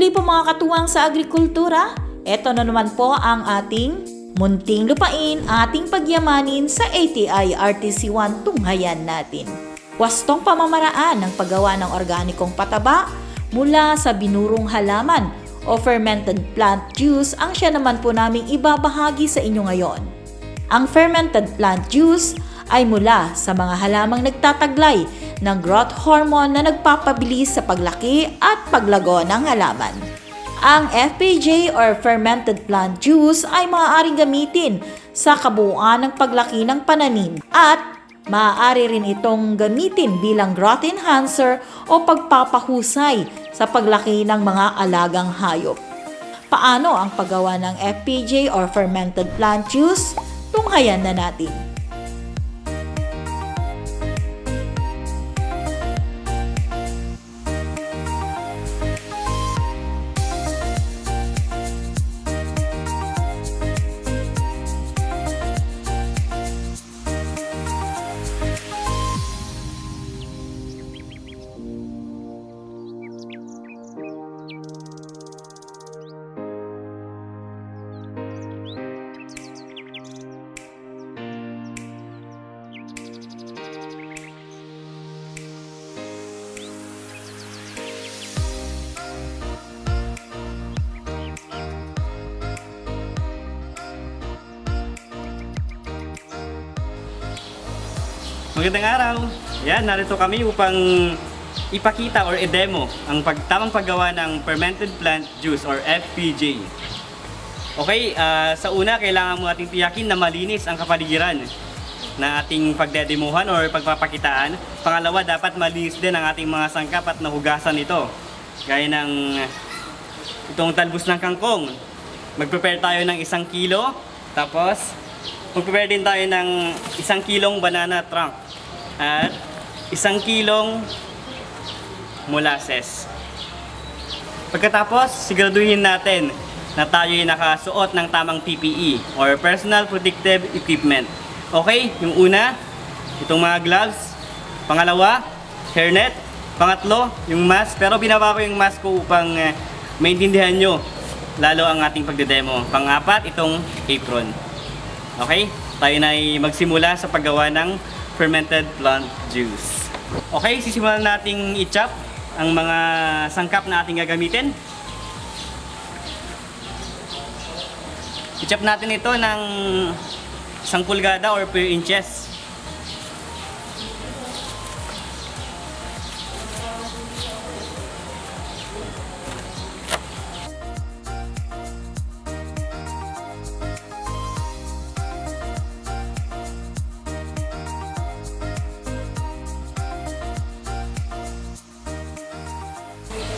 muli po mga katuwang sa agrikultura. Ito na naman po ang ating munting lupain, ating pagyamanin sa ATI RTC1 tunghayan natin. Wastong pamamaraan ng paggawa ng organikong pataba mula sa binurong halaman o fermented plant juice ang siya naman po naming ibabahagi sa inyo ngayon. Ang fermented plant juice ay mula sa mga halamang nagtataglay ng growth hormone na nagpapabilis sa paglaki at paglago ng halaman. Ang FPJ or fermented plant juice ay maaaring gamitin sa kabuuan ng paglaki ng pananim at maaari rin itong gamitin bilang growth enhancer o pagpapahusay sa paglaki ng mga alagang hayop. Paano ang paggawa ng FPJ or fermented plant juice? Tunghayan na natin. Magandang araw! Yan, narito kami upang ipakita or i-demo ang pag tamang paggawa ng fermented plant juice or FPJ. Okay, ah, sa una kailangan mo ating tiyakin na malinis ang kapaligiran na ating pagdedemuhan or pagpapakitaan. Pangalawa, dapat malinis din ang ating mga sangkap at nahugasan ito. Gaya ng itong talbos ng kangkong. Mag-prepare tayo ng isang kilo, tapos mag-prepare din tayo ng isang kilong banana trunk at isang kilong molasses. Pagkatapos, siguraduhin natin na tayo ay nakasuot ng tamang PPE or Personal Protective Equipment. Okay, yung una, itong mga gloves. Pangalawa, hairnet. Pangatlo, yung mask. Pero binaba ko yung mask ko upang eh, maintindihan nyo lalo ang ating pagdedemo. Pangapat, itong apron. Okay? Tayo na ay magsimula sa paggawa ng fermented plant juice. Okay, sisimulan nating i-chop ang mga sangkap na ating gagamitin. I-chop natin ito ng isang pulgada or per inches.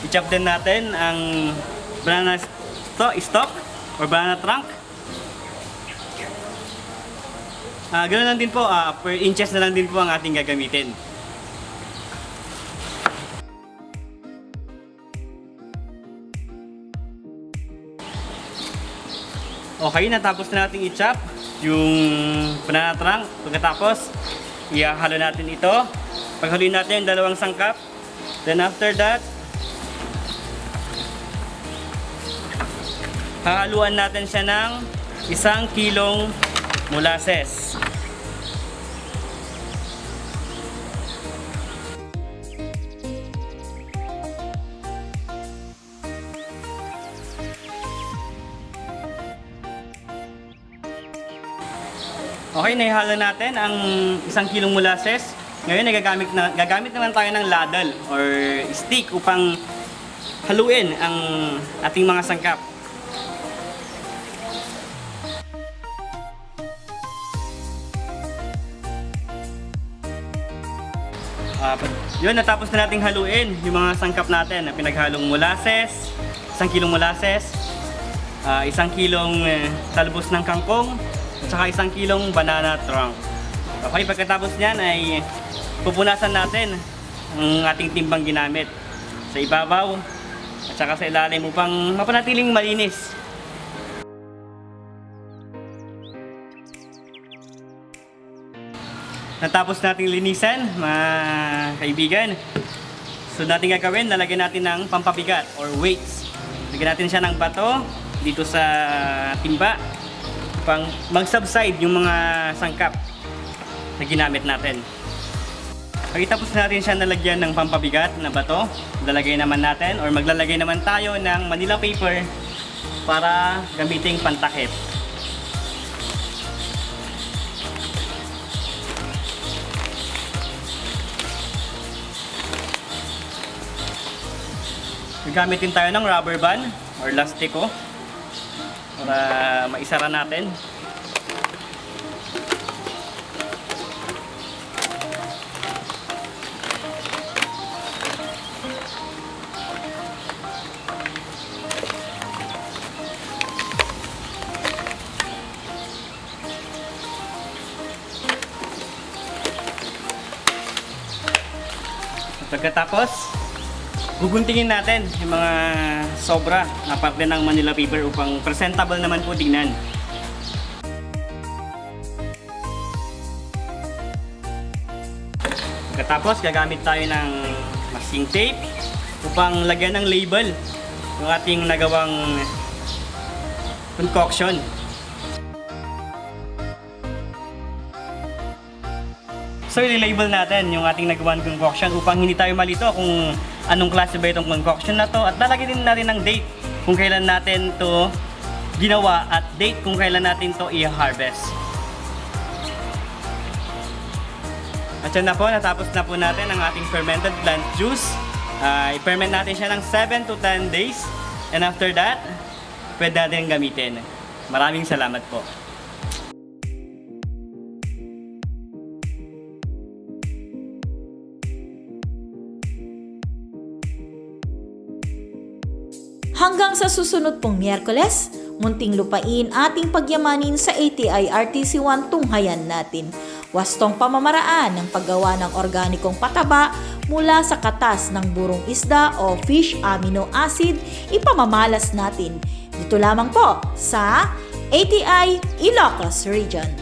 I-chop din natin ang banana sto- stalk or banana trunk. Ah, ganoon lang din po, ah, per inches na lang din po ang ating gagamitin. Okay, natapos na natin i-chop yung banana trunk. Pagkatapos, ihahalo natin ito. Paghaluin natin yung dalawang sangkap. Then after that, hahaluan natin siya ng isang kilong molasses. Okay, naihalo natin ang isang kilong molasses. Ngayon, nagagamit, na, gagamit naman tayo ng ladle or stick upang haluin ang ating mga sangkap. Pag- yun, natapos na nating haluin yung mga sangkap natin na pinaghalong molasses, isang kilong molasses, ah, isang kilong eh, talbos ng kangkong, at saka isang kilong banana trunk. Okay, pagkatapos niyan ay pupunasan natin ang ating timbang ginamit sa ibabaw at saka sa ilalim upang mapanatiling malinis. Natapos nating linisan, mga kaibigan. So natin gagawin, lalagyan natin ng pampabigat or weights. Lagyan natin siya ng bato dito sa timba upang mag-subside yung mga sangkap na ginamit natin. Pagkatapos natin siya nalagyan ng pampabigat na bato, lalagay naman natin or maglalagay naman tayo ng Manila paper para gamiting pantakip. Gagamit din tayo ng rubber band or lastiko para maisara natin. Pagkatapos, guguntingin natin yung mga sobra na parte ng Manila paper upang presentable naman po tingnan. Pagkatapos, gagamit tayo ng masking tape upang lagyan ng label yung ating nagawang concoction. So, i-label natin yung ating nagawang concoction upang hindi tayo malito kung anong klase ba itong concoction na to at lalagyan din natin ng date kung kailan natin to ginawa at date kung kailan natin to i-harvest. At yan na po, natapos na po natin ang ating fermented plant juice. Ah, i-ferment natin siya ng 7 to 10 days. And after that, pwede natin gamitin. Maraming salamat po. Hanggang sa susunod pong Miyerkules, munting lupain ating pagyamanin sa ATI RTC1 tunghayan natin. Wastong pamamaraan ng paggawa ng organikong pataba mula sa katas ng burong isda o fish amino acid, ipamamalas natin. Dito lamang po sa ATI Ilocos Region.